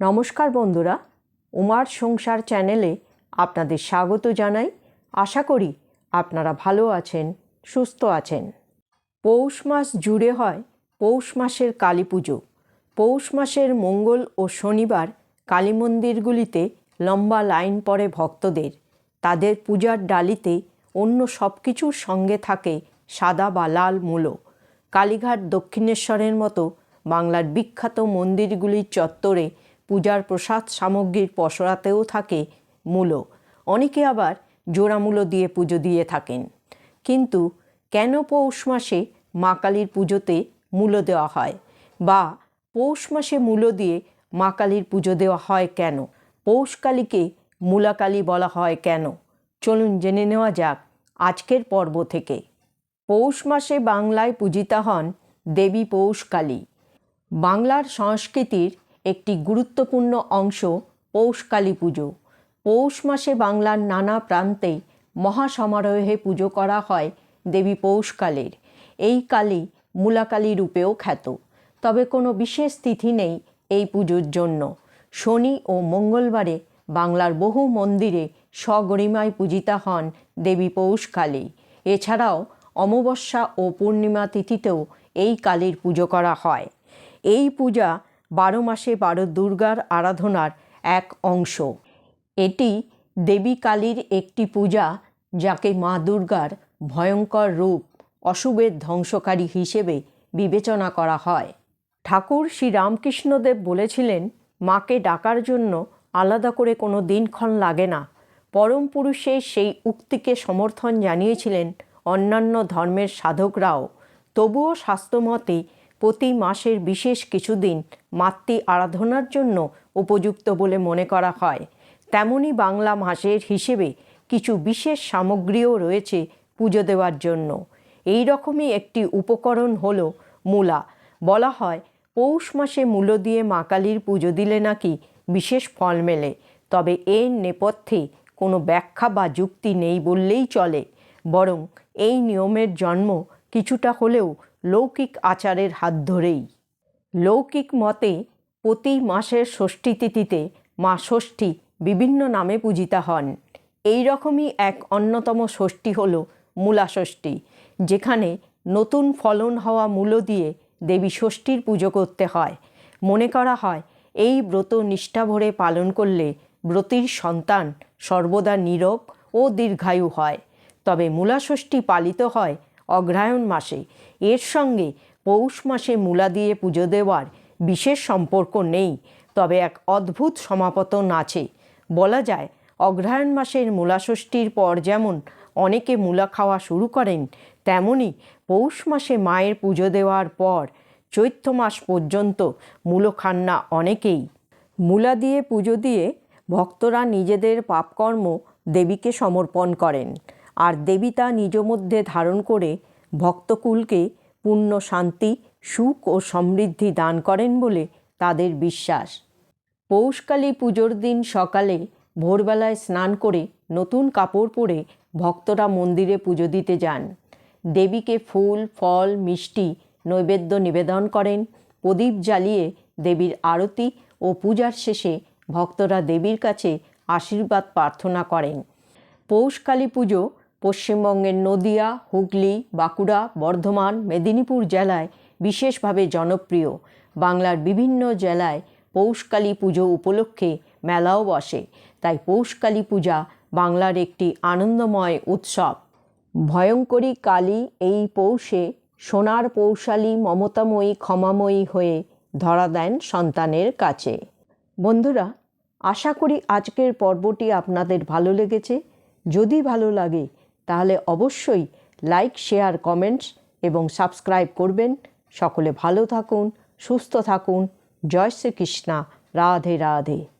নমস্কার বন্ধুরা, উমার সংসার চ্যানেলে আপনাদের স্বাগত জানাই। আশা করি আপনারা ভালো আছেন, সুস্থ আছেন। পৌষ মাস জুড়ে হয় পৌষ মাসের কালী পুজো। পৌষ মাসের মঙ্গল ও শনিবার কালী মন্দিরগুলিতে লম্বা লাইন পড়ে ভক্তদের। তাদের পূজার ডালিতে অন্য সব কিছুর সঙ্গে থাকে সাদা বা লাল মূলো। কালীঘাট দক্ষিণেশ্বরের মতো বাংলার বিখ্যাত মন্দিরগুলির চত্বরে পূজার প্রসাদ সামগ্রীর পসরাতেও থাকে মূলো অনেকে আবার জোড়া মূলো দিয়ে পুজো দিয়ে থাকেন। কিন্তু কেন পৌষ মাসে মা কালীর পুজোতে মূলো দেওয়া হয়? বা পৌষ মাসে মূলো দিয়ে মা কালীর পুজো দেওয়া হয় কেন? পৌষ কালীকে মূলাকালী বলা হয় কেন? চলুন জেনে নেওয়া যাক আজকের পর্ব থেকে। পৌষ মাসে বাংলায় পূজিতা হন দেবী পৌষকালী বাংলার সংস্কৃতির একটি গুরুত্বপূর্ণ অংশ পৌষকালী পুজো। পৌষ মাসে বাংলার নানা প্রান্তে মহাসমারোহে পুজো করা হয় দেবী পৌষকালের এই কালী মূলাকালী রূপেও খ্যাত। তবে কোনো বিশেষ তিথি নেই এই পুজোর জন্য। শনি ও মঙ্গলবারে বাংলার বহু মন্দিরে স্বগরিমায় পূজিতা হন দেবী পৌষকালী এছাড়াও অমাবস্যা ও পূর্ণিমা তিথিতেও এই কালীর পুজো করা হয়। এই পূজা বারো মাসে বারো দুর্গার আরাধনার এক অংশ। এটি দেবী কালীর একটি পূজা যাকে মা দুর্গার ভয়ঙ্কর রূপ অশুভের ধ্বংসকারী হিসেবে বিবেচনা করা হয়। ঠাকুর শ্রী রামকৃষ্ণদেব বলেছিলেন, মাকে ডাকার জন্য আলাদা করে কোনো দিনক্ষণ লাগে না। পরম পুরুষের সেই উক্তিকে সমর্থন জানিয়েছিলেন অন্যান্য ধর্মের সাধকরাও। তবুও স্বাস্থ্যমতে প্রতি মাসের বিশেষ কিছুদিন মাতৃ আরাধনার জন্য উপযুক্ত বলে মনে করা হয়। তেমনি বাংলা মাসের হিসেবে কিছু বিশেষ সামগ্রীও রয়েছে পুজো দেওয়ার জন্য। এই রকমই একটি উপকরণ হল মূলা। বলা হয়, পৌষ মাসে মূলো দিয়ে মা কালীর পুজো দিলে নাকি বিশেষ ফল মেলে। তবে এর নেপথ্যে কোনো ব্যাখ্যা বা যুক্তি নেই বললেই চলে। বরং এই নিয়মের জন্ম কিছুটা হলেও লৌকিক আচারের হাত ধরেই। লৌকিক মতে প্রতি মাসের ষষ্ঠী তিথিতে মা ষষ্ঠী বিভিন্ন নামে পূজিতা হন। এই রকমই এক অন্যতম ষষ্ঠী হল মূলা ষষ্ঠী, যেখানে নতুন ফলন হওয়া মূলো দিয়ে দেবী ষষ্ঠীর পুজো করতে হয়। মনে করা হয়, এই ব্রত নিষ্ঠা ভরে পালন করলে ব্রতীর সন্তান সর্বদা নীরব ও দীর্ঘায়ু হয়। তবে মূলাষষ্ঠী পালিত হয় অগ্রহায়ণ মাসে। এর সঙ্গে পৌষ মাসে মূলা দিয়ে পুজো দেওয়ার বিশেষ সম্পর্ক নেই, তবে এক অদ্ভুত সমাপতন আছে। বলা যায় অগ্রহায়ণ মাসের মূলাষষ্ঠীর পর যেমন অনেকে মূলা খাওয়া শুরু করেন, তেমনি পৌষ মাসে মায়ের পুজো দেওয়ার পর চৈত্র মাস পর্যন্ত মূলো খান না অনেকেই। মূলা দিয়ে পুজো দিয়ে ভক্তরা নিজেদের পাপকর্ম দেবীকে সমর্পণ করেন। আর দেবী তা নিজ মধ্যে ধারণ করে ভক্তকুলকে পূর্ণ শান্তি, সুখ ও সমৃদ্ধি দান করেন বলে তাদের বিশ্বাস। পৌষকালী পুজোর দিন সকালে ভোরবেলায় স্নান করে নতুন কাপড় পরে ভক্তরা মন্দিরে পুজো দিতে যান। দেবীকে ফুল, ফল, মিষ্টি, নৈবেদ্য নিবেদন করেন। প্রদীপ জ্বালিয়ে দেবীর আরতি ও পূজার শেষে ভক্তরা দেবীর কাছে আশীর্বাদ প্রার্থনা করেন। পৌষকালী পুজো পশ্চিমবঙ্গের নদিয়া, হুগলি, বাঁকুড়া, বর্ধমান, মেদিনীপুর জেলায় বিশেষভাবে জনপ্রিয়। বাংলার বিভিন্ন জেলায় পৌষকালী পুজো উপলক্ষে মেলাও বসে। তাই পৌষকালী পূজা বাংলার একটি আনন্দময় উৎসব। ভয়ঙ্করী কালী এই পৌষে সোনার পৌশালী, মমতাময়ী, ক্ষমাময়ী হয়ে ধরা দেন সন্তানের কাছে। বন্ধুরা, আশা করি আজকের পর্বটি আপনাদের ভালো লেগেছে। যদি ভালো লাগে তাহলে অবশ্যই লাইক শেয়ার কমেন্টস এবং সাবস্ক্রাইব করবেন। সকলে ভালো থাকুন, সুস্থ থাকুন। জয় শ্রীকৃষ্ণা। রাধে রাধে।